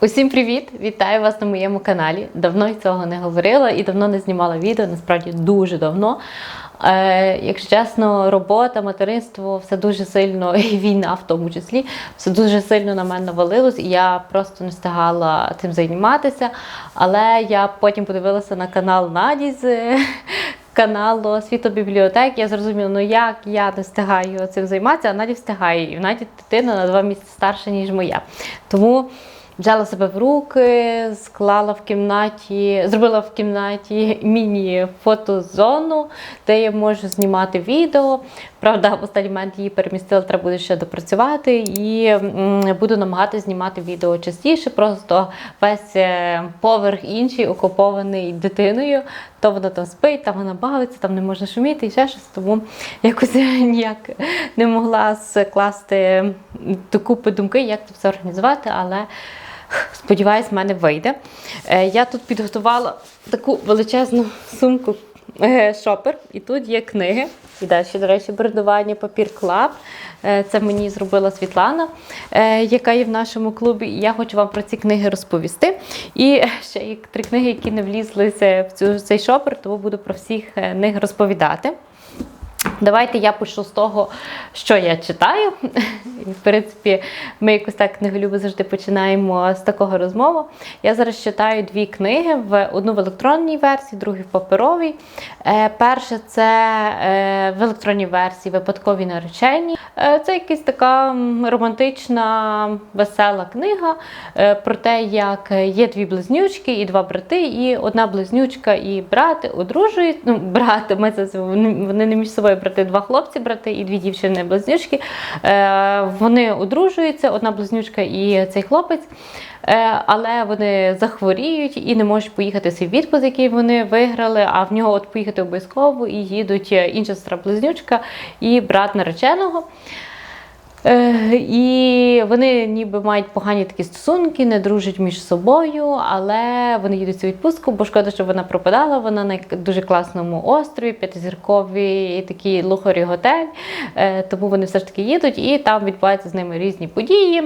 Усім привіт! Вітаю вас на моєму каналі. Давно цього не говорила і давно не знімала відео, насправді дуже давно. Е, якщо чесно, робота, материнство, все дуже сильно, і війна в тому числі, все дуже сильно на мене навалилось, і я просто не встигала цим займатися. Але я потім подивилася на канал Наді з каналу Світобібліотек. Я зрозуміла, ну як я не встигаю цим займатися, а Наді встигає. І Наді дитина на два місяці старша, ніж моя. Тому взяла себе в руки, склала в кімнаті, зробила в кімнаті міні-фотозону, де я можу знімати відео. Правда, в останній момент її перемістила, треба буде ще допрацювати. І буду намагатися знімати відео частіше. Просто весь е, поверх інший окупований дитиною. То вона там спить, там вона бавиться, там не можна шуміти і ще щось. Тому якось ніяк не могла скласти докупи думки, як це все організувати, але. Сподіваюсь, в мене вийде. Е, Я тут підготувала таку величезну сумку е, шопер, і тут є книги. І далі, до речі, бредування папір клаб. Це мені зробила Світлана, е, яка є в нашому клубі. Я хочу вам про ці книги розповісти. І ще є три книги, які не влізлися в цей шопер, тому буду про всіх е, них розповідати. Давайте я почну з того, що я читаю. В принципі, ми якось так книголюби завжди починаємо з такого розмови. Я зараз читаю дві книги: одну в електронній версії, другу в паперовій. Е, перше це е, в електронній версії випадкові наречені. Е, це якась така романтична, весела книга про те, як є дві близнючки і два брати, і одна близнючка і брат одружують. Ну, брат, ми це вони не між собою брати, два хлопці, брати і дві дівчини близнючки. Е, вони одружуються, одна близнючка і цей хлопець. Е, Але вони захворіють і не можуть поїхати свій відпуск, який вони виграли. А в нього от поїхати обов'язково і їдуть е, інша сестра близнючка і брат нареченого. Е, І вони ніби мають погані такі стосунки, не дружать між собою, але вони їдуть у відпустку, бо шкода, що вона пропадала. Вона на дуже класному острові, п'ятизірковий такий лухарі готель. Е, Тому вони все ж таки їдуть, і там відбуваються з ними різні події.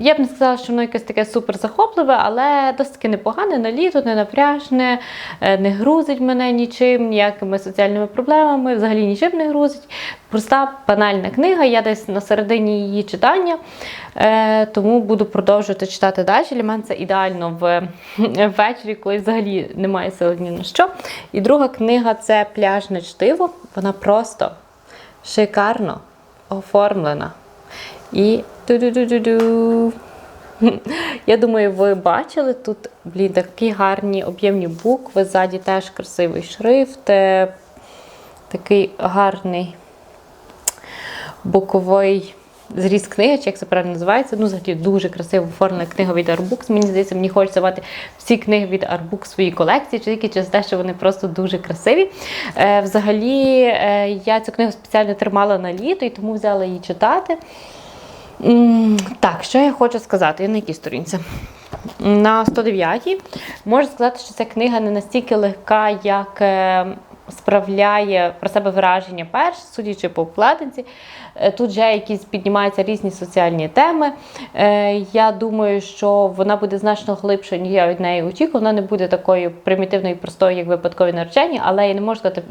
Я б не сказала, що воно якесь таке супер захопливе, але досить таки непогане на літо, не напряжне, е, не грузить мене нічим, ніякими соціальними проблемами, взагалі нічим не грузить. Проста банальна книга, я десь на середині її читання, е, тому буду продовжувати читати далі. Для мене це ідеально в ввечері, коли взагалі немає сил ні на що. І друга книга це пляжне чтиво. Вона просто шикарно оформлена. І ту-ду-ду-ду-ду. Я думаю, ви бачили тут блін, такі гарні об'ємні букви, ззаді теж красивий шрифт, е, такий гарний боковий зріз книги, чи як це правильно називається. Ну, взагалі дуже красиво оформлена книга від Artbooks. Мені здається, мені хочеться мати всі книги від Artbooks в своїй колекції, тільки через те, що вони просто дуже красиві. Е, взагалі, е, я цю книгу спеціально тримала на літо і тому взяла її читати. Так, що я хочу сказати? Я на якій сторінці? На 109-й. Можу сказати, що ця книга не настільки легка, як е, справляє про себе враження перш, судячи по обкладинці. Е, Тут вже якісь піднімаються різні соціальні теми. Е, Я думаю, що вона буде значно глибше, ніж я від неї очікувала. Вона не буде такою примітивною і простою, як випадкові наречення, але я не можу сказати,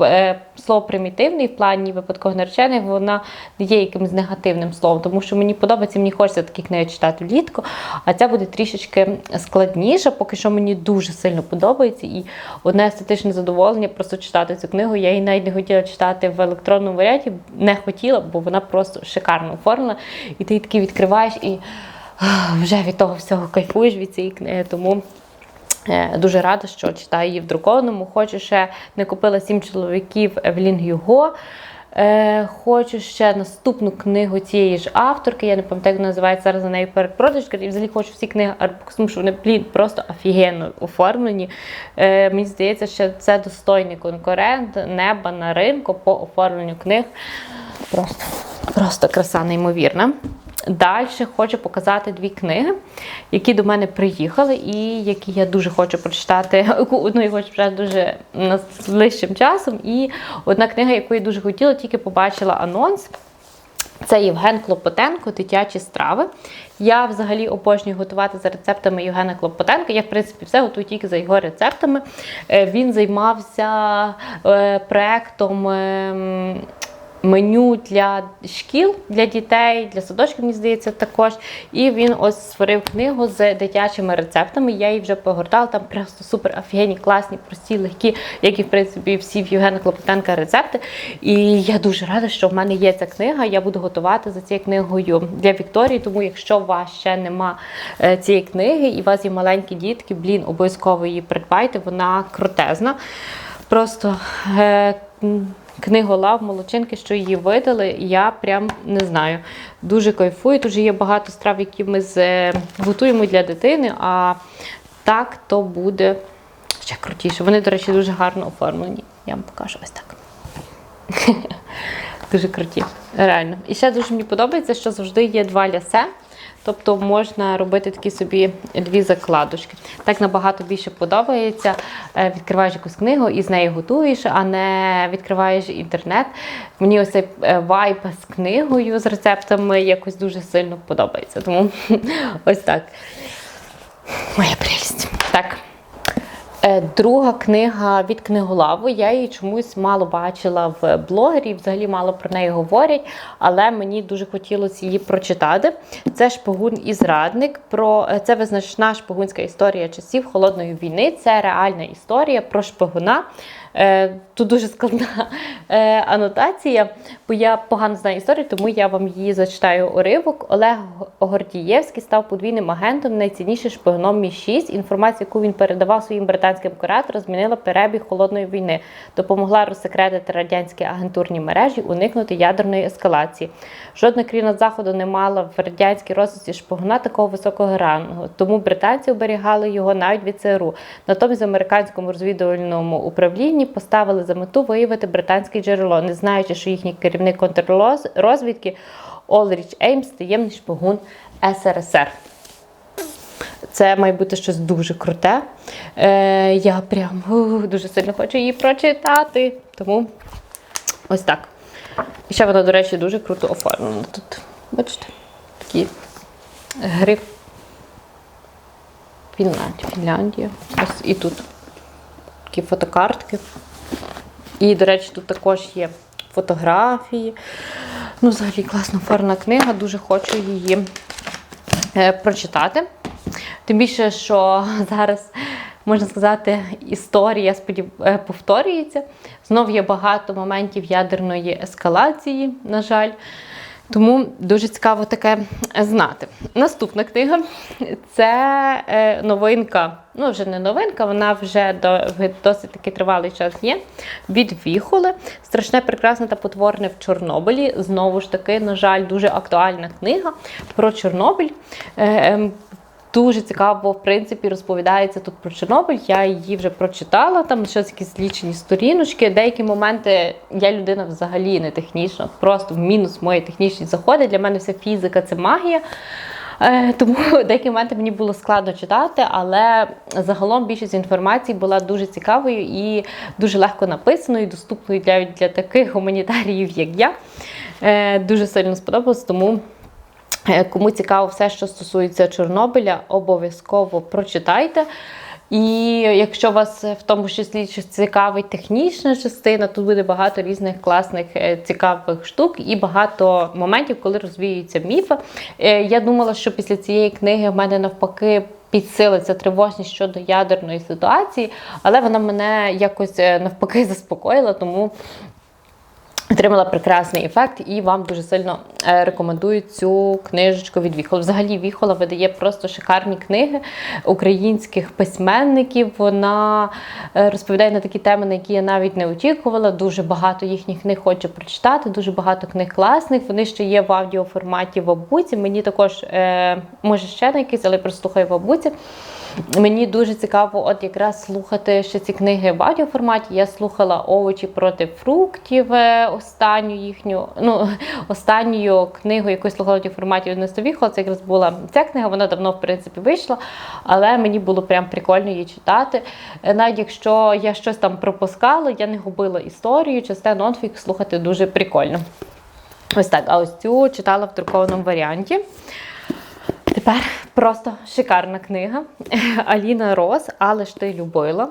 е, слово примітивний в плані випадкових наречених, вона є якимось негативним словом, тому що мені подобається, мені хочеться такі книги читати влітку, а ця буде трішечки складніша. Поки що мені дуже сильно подобається. І одне естетичне задоволення просто читати цю книгу. Я її навіть не хотіла читати в електронному варіанті, не хотіла, бо вона просто шикарно оформлена. І ти її таки відкриваєш і вже від того всього кайфуєш від цієї книги. Тому Е, Дуже рада, що читаю її в друкованому. Хочу ще не купила сім чоловіків Евелін Юго. Е, хочу ще наступну книгу цієї ж авторки. Я не пам'ятаю, як називається зараз на неї передпродаж. І взагалі хочу всі книги Арбукс, тому що вони блін, просто офігенно оформлені. Е, мені здається, що це достойний конкурент неба на ринку по оформленню книг. Просто, просто краса неймовірна. Далі хочу показати дві книги, які до мене приїхали, і які я дуже хочу прочитати. Одну я хочу прочитати дуже найближчим часом. І одна книга, яку я дуже хотіла, тільки побачила анонс. Це Євген Клопотенко, дитячі страви. Я взагалі обожнюю готувати за рецептами Євгена Клопотенка. Я, в принципі, все готую тільки за його рецептами. Е, Він займався е, проектом. Меню для шкіл, для дітей, для садочків, мені здається, також. І він ось створив книгу з дитячими рецептами. Я її вже погортала. Там просто супер офігенні, класні, прості, легкі, як і в принципі всі в Євгена Клопотенка рецепти. І я дуже рада, що в мене є ця книга. Я буду готувати за цією книгою для Вікторії. Тому, якщо у вас ще нема е, цієї книги і у вас є маленькі дітки, блін, обов'язково її придбайте. Вона крутезна. Просто е, книголав молочинки, що її видали, я прям не знаю. Дуже кайфую. Тут же є багато страв, які ми з, е, для дитини, а так то буде ще крутіше. Вони, до речі, дуже гарно оформлені. Я вам покажу ось так. Дуже круті, реально. І ще дуже мені подобається, що завжди є два лясе. Тобто можна робити такі собі дві закладочки. Так набагато більше подобається. Е, Відкриваєш якусь книгу і з неї готуєш, а не відкриваєш інтернет. Мені ось цей е, вайб з книгою, з рецептами якось дуже сильно подобається. Тому ось так. Моя прелість. Так. Е, Друга книга від книголаву. Я її чомусь мало бачила в блогері, взагалі мало про неї говорять, але мені дуже хотілося її прочитати. Це шпигун і зрадник. Про е, це визначна шпигунська історія часів холодної війни. Це реальна історія про шпигуна. Е, Тут дуже складна е, анотація, бо я погано знаю історію, тому я вам її зачитаю уривок. Олег Гордієвський став подвійним агентом, найціннішим шпигуном Мі 6 Інформацію, яку він передавав своїм британським кураторам, змінила перебіг холодної війни, допомогла розсекретити радянські агентурні мережі, уникнути ядерної ескалації. Жодна країна заходу не мала в радянській розвитці шпигуна такого високого рангу, тому британці оберігали його навіть від ЦРУ. Натомість в американському розвідувальному управлінні поставили за мету виявити британське джерело, не знаючи, що їхній керівник контррозвідки Олріч Еймс таємний шпигун СРСР. Це має бути щось дуже круте. Е, я прям ух, дуже сильно хочу її прочитати. Тому ось так. І ще вона, до речі, дуже круто оформлена. Тут, бачите, такі гриф. Фінляндія. Фінляндія. Ось і тут такі фотокартки. І, до речі, тут також є фотографії. Ну, взагалі класна оформлена книга, дуже хочу її е, прочитати. Тим більше, що зараз, можна сказати, історія сподів... е, повторюється. Знов є багато моментів ядерної ескалації, на жаль. Тому дуже цікаво таке знати. Наступна книга це е, новинка. Ну, вже не новинка, вона вже до, досить таки тривалий час є. Від Віхоли. Страшне, прекрасне та потворне в Чорнобилі. Знову ж таки, на жаль, дуже актуальна книга про Чорнобиль. Дуже цікаво, в принципі, розповідається тут про Чорнобиль. Я її вже прочитала, там щось якісь злічені сторіночки. Деякі моменти я людина взагалі не технічна, просто в мінус мої технічні заходи. Для мене вся фізика це магія. Е, Тому деякі моменти мені було складно читати, але загалом більшість інформації була дуже цікавою і дуже легко написаною, доступною для, для таких гуманітаріїв, як я. Е, Дуже сильно сподобалось, тому. Е, Кому цікаво все, що стосується Чорнобиля, обов'язково прочитайте. І якщо вас в тому числі цікавить технічна частина, тут буде багато різних класних е, цікавих штук і багато моментів, коли розвіюються міфи. Е, Я думала, що після цієї книги в мене навпаки. Підсилиться тривожність щодо ядерної ситуації, але вона мене якось е, навпаки заспокоїла, тому Отримала прекрасний ефект і вам дуже сильно е, рекомендую цю книжечку від Віхола. Взагалі Віхола видає просто шикарні книги українських письменників. Вона е, розповідає на такі теми, на які я навіть не очікувала. Дуже багато їхніх книг хочу прочитати, дуже багато книг класних. Вони ще є в аудіоформаті в Абуці. Мені також, е, може, ще на якийсь, але прослухаю в Абуці. Мені дуже цікаво, от якраз слухати ще ці книги в аудіоформаті. Я слухала овочі проти фруктів. е, Останню їхню, ну останню книгу, яку слухала в аудіоформаті Однесто Віхола, це якраз була ця книга. Вона давно в принципі вийшла, але мені було прям прикольно її читати. Е, Навіть якщо я щось там пропускала, я не губила історію, часте нонфік слухати дуже прикольно. Ось так. А ось цю читала в друкованому варіанті. Тепер просто шикарна книга. Аліна Рос, але ж ти любила.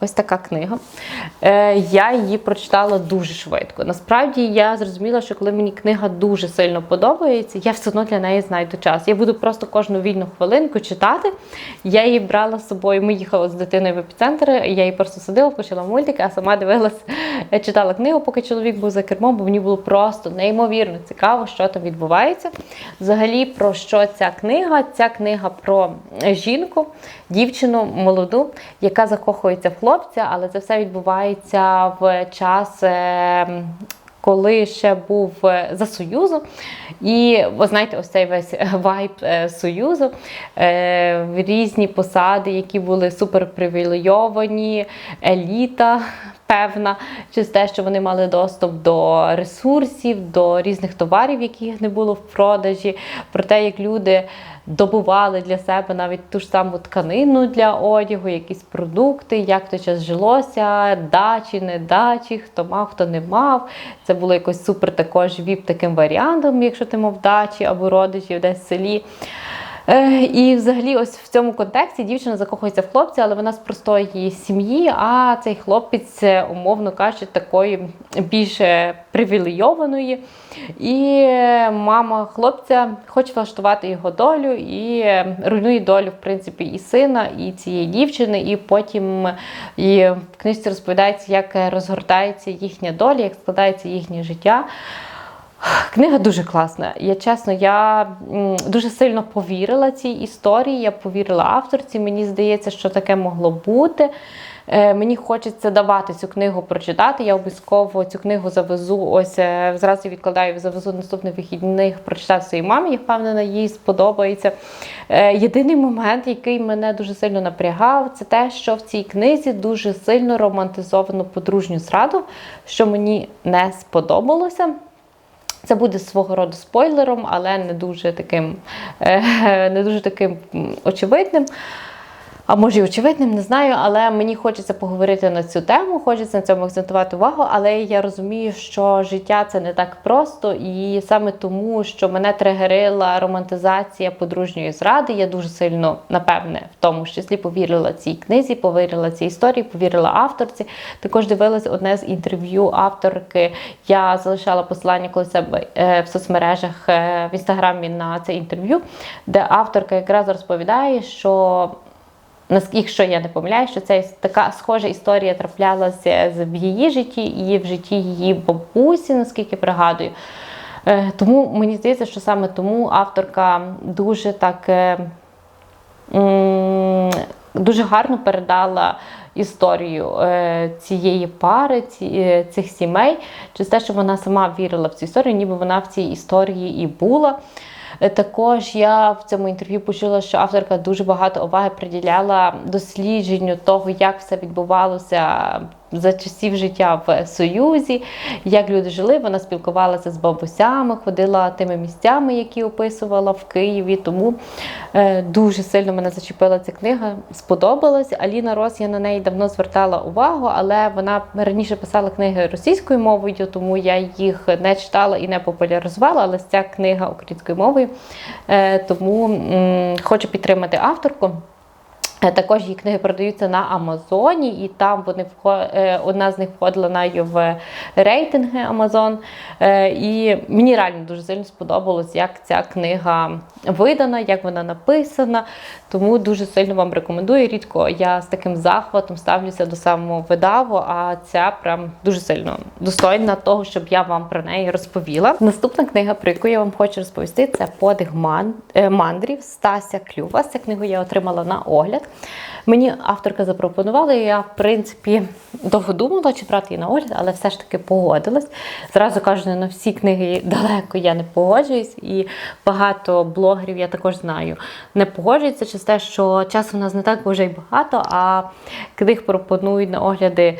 Ось така книга. Е, я її прочитала дуже швидко. Насправді я зрозуміла, що коли мені книга дуже сильно подобається, я все одно для неї знайду час. Я буду просто кожну вільну хвилинку читати. Я її брала з собою. Ми їхали з дитиною в епіцентр, я її просто садила, включила мультики, а сама дивилась, е, читала книгу, поки чоловік був за кермом, бо мені було просто неймовірно цікаво, що там відбувається. Взагалі, про що ця книга? Ця книга про жінку, дівчину молоду, яка закохується в хлопця, але це все відбувається в час. е, Коли ще був е, за Союзу, і ви знаєте, ось цей весь вайб е, Союзу, е, різні посади, які були суперпривілейовані, еліта певна, через те, що вони мали доступ до ресурсів, до різних товарів, яких не було в продажі, про те, як люди добували для себе навіть ту ж саму тканину для одягу, якісь продукти, як той час жилося, дачі, не дачі, хто мав, хто не мав. Це було якось супер також віп таким варіантом, якщо ти мав дачі або родичів десь в селі. Е, І взагалі, ось в цьому контексті дівчина закохується в хлопця, але вона з простої сім'ї, а цей хлопець, е, умовно кажучи, такої більш привілейованої. І е, мама хлопця хоче влаштувати його долю і руйнує долю, в принципі, і сина, і цієї дівчини. І потім і в книжці розповідається, як розгортається їхня доля, як складається їхнє життя. Книга дуже класна. Я чесно, я дуже сильно повірила цій історії. Я повірила авторці. Мені здається, що таке могло бути. Е, Мені хочеться давати цю книгу прочитати. Я обов'язково цю книгу завезу. Ось е, зразу відкладаю, завезу наступних вихідних прочитати своїй мамі. Я впевнена, їй сподобається. Е, Єдиний момент, який мене дуже сильно напрягав, це те, що в цій книзі дуже сильно романтизовано подружню зраду, що мені не сподобалося. Це буде свого роду спойлером, але не дуже таким, е, не дуже таким очевидним. А може і очевидним, не знаю, але мені хочеться поговорити на цю тему, хочеться на цьому акцентувати увагу, але я розумію, що життя це не так просто, і саме тому, що мене тригерила романтизація подружньої зради, я дуже сильно, напевне, в тому числі повірила цій книзі, повірила цій історії, повірила авторці. Також дивилась одне з інтерв'ю авторки. Я залишала посилання коли себе е, в соцмережах е, в інстаграмі на це інтерв'ю, де авторка якраз розповідає, що Якщо я не помиляю, що це така схожа історія траплялася в її житті і в житті її бабусі, наскільки пригадую. Е, Тому мені здається, що саме тому авторка дуже так е, дуже гарно передала історію е, цієї пари, е, цих сімей, через те, що вона сама вірила в цю історію, ніби вона в цій історії і була. Також я в цьому інтерв'ю почула, що авторка дуже багато уваги приділяла дослідженню того, як все відбувалося за часів життя в Союзі, як люди жили. Вона спілкувалася з бабусями, ходила тими місцями, які описувала в Києві. Тому е, дуже сильно мене зачепила ця книга. Сподобалась. Аліна Рос, я на неї давно звертала увагу, але вона раніше писала книги російською мовою, тому я їх не читала і не популяризувала. Але ця книга українською мовою. Е, тому хочу підтримати авторку. Е, Також її книги продаються на Амазоні, і там вони е, одна з них входила навіть в рейтинги Амазон. Е, І мені реально дуже сильно сподобалось, як ця книга видана, як вона написана. Тому дуже сильно вам рекомендую. Рідко я з таким захватом ставлюся до самого видаву, а ця прям дуже сильно достойна того, щоб я вам про неї розповіла. Наступна книга, про яку я вам хочу розповісти, це подих мандрів Стася Клюва. Цю книгу я отримала на огляд. Мені авторка запропонувала, і я, в принципі, довго думала, чи брати її на огляд, але все ж таки погодилась. Зразу кажу, на всі книги далеко я не погоджуюсь, і багато блогерів я також знаю, не погоджуються через те, що часу у нас не так вже й багато, а книг пропонують на огляди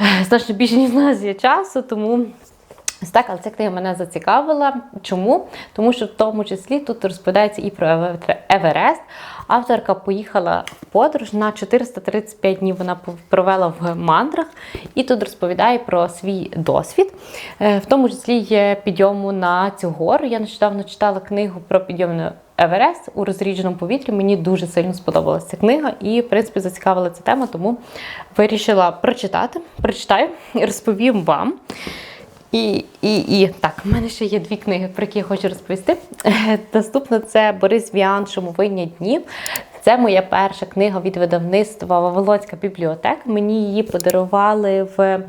е, значно більше, ніж в нас є часу, тому. Так, але ця книга мене зацікавила. Чому? Тому що в тому числі тут розповідається і про Еверест, Авторка поїхала в подорож на 435 днів. Вона провела в мандрах і тут розповідає про свій досвід, е, в тому числі є підйому на цю гору. Я нещодавно читала книгу про підйом на Еверест у розрідженому повітрі. Мені дуже сильно сподобалася ця книга і, в принципі, зацікавила ця тема, тому вирішила прочитати. Прочитаю і розповім вам. І, і, і так, в мене ще є дві книги, про які я хочу розповісти. Наступна це Борис Віан Шумовиння днів. Це моя перша книга від видавництва Вавилонська бібліотека. Мені її подарували в е,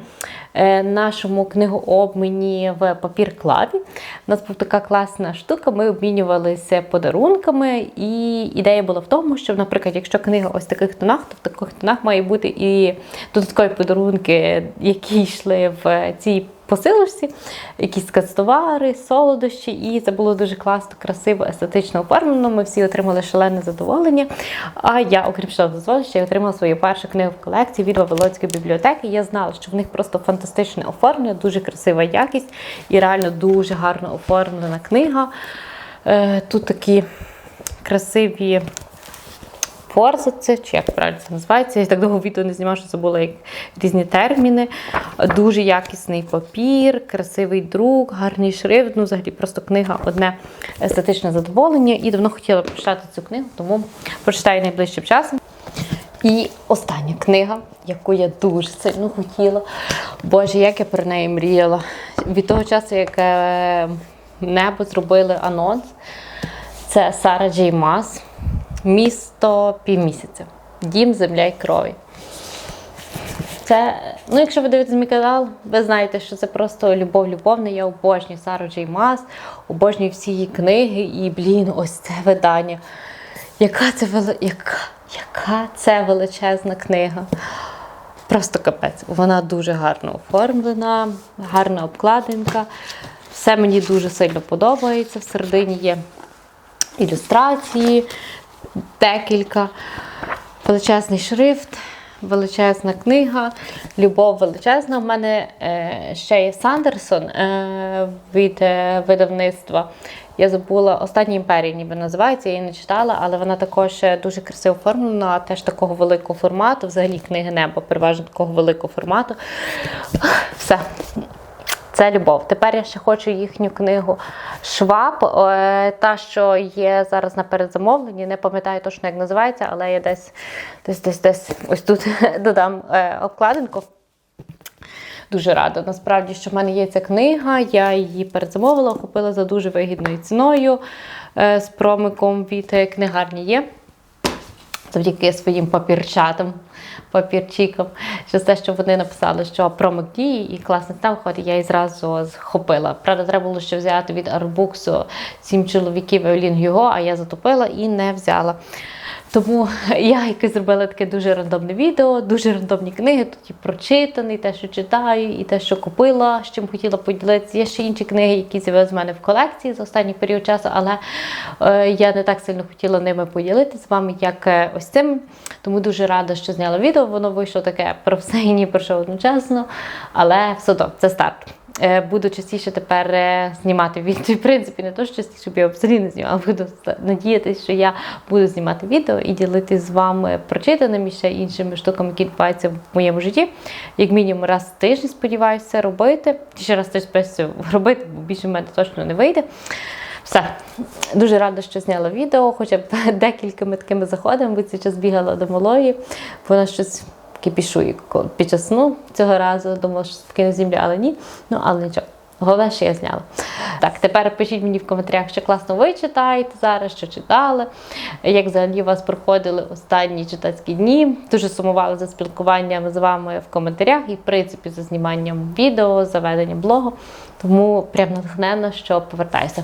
нашому книгообміні в папір клаві. У нас була така класна штука. Ми обмінювалися подарунками, і ідея була в тому, що, наприклад, якщо книга ось в таких тонах, то в таких тонах має бути і додаткові подарунки, які йшли в цій посилочці, якісь кацтовари, солодощі, і це було дуже класно, красиво, естетично оформлено. Ми всі отримали шалене задоволення. А я, окрім задоволення, ще отримала свою першу книгу в колекції від Вавилонської бібліотеки. Я знала, що в них просто фантастичне оформлення, дуже красива якість і реально дуже гарно оформлена книга. Е, Тут такі красиві форзаци, чи як правильно це називається. Я так довго відео не знімала, що це було як різні терміни. Дуже якісний папір, красивий друк, гарний шрифт. Ну, взагалі, просто книга одне естетичне задоволення. І давно хотіла прочитати цю книгу, тому прочитаю найближчим часом. І остання книга, яку я дуже сильно хотіла. Боже, як я про неї мріяла. Від того часу, як е, небо зробили анонс, це Сара Джей Мас. Місто півмісяця. Дім, земля і крові. Це, ну, якщо ви дивитесь мій канал, ви знаєте, що це просто любов любовна. Я обожнюю Сару Джей Мас, обожнюю всі її книги, і, блін, ось це видання. Яка це вели... яка, яка це величезна книга. Просто капець. Вона дуже гарно оформлена, гарна обкладинка. Все мені дуже сильно подобається. Всередині є ілюстрації, декілька, величезний шрифт, величезна книга, любов величезна. У мене е, ще є Сандерсон е, від е, видавництва. Я забула Остання імперія, ніби називається, я її не читала, але вона також е, дуже красиво оформлена, теж такого великого формату. Взагалі книги небо, переважно такого великого формату. Все. Це любов. Тепер я ще хочу їхню книгу Шваб, е, та, що є зараз на передзамовленні. Не пам'ятаю точно, як називається, але я десь десь десь десь ось тут додам е, обкладинку. Дуже рада. Насправді, що в мене є ця книга, я її передзамовила, купила за дуже вигідною ціною е, з промиком від книгарні є. Завдяки своїм папірчатам, папірчикам, через те, що вони написали, що промик дії і класний там виходить, я її зразу схопила. Правда, треба було ще взяти від арбуксу сім чоловіків Евелін Гюго, а я затопила і не взяла. Тому я якось зробила таке дуже рандомне відео, дуже рандомні книги, тут і прочитаний, те, що читаю, і те, що купила, з чим хотіла поділитися. Є ще інші книги, які з'явилися в мене в колекції за останній період часу, але е, я не так сильно хотіла ними поділитися з вами, як е, ось цим. Тому дуже рада, що зняла відео. Воно вийшло таке про все і ні про що одночасно. Але все одно, це старт. Е, буду частіше тепер е, знімати відео. В принципі, не то, що частіше, щоб я взагалі не знімала, буду надіятися, що я буду знімати відео і ділитися з вами прочитаними ще іншими штуками, які відбуваються в моєму житті. Як мінімум раз в тиждень, сподіваюся, робити. Ще раз тиждень робити, бо більше в мене точно не вийде. Все, дуже рада, що зняла відео, хоча б декількома такими заходами, бо цей час бігала до малої. Вона щось кипішую під час сну цього разу. Думала, що спокійно землю, але ні. Ну, але нічого. Головне, що я зняла. Так, тепер пишіть мені в коментарях, що класно ви читаєте зараз, що читали, як взагалі у вас проходили останні читацькі дні. Дуже сумувала за спілкуванням з вами в коментарях і, в принципі, за зніманням відео, за веденням блогу. Тому прям натхненно, що повертаюся.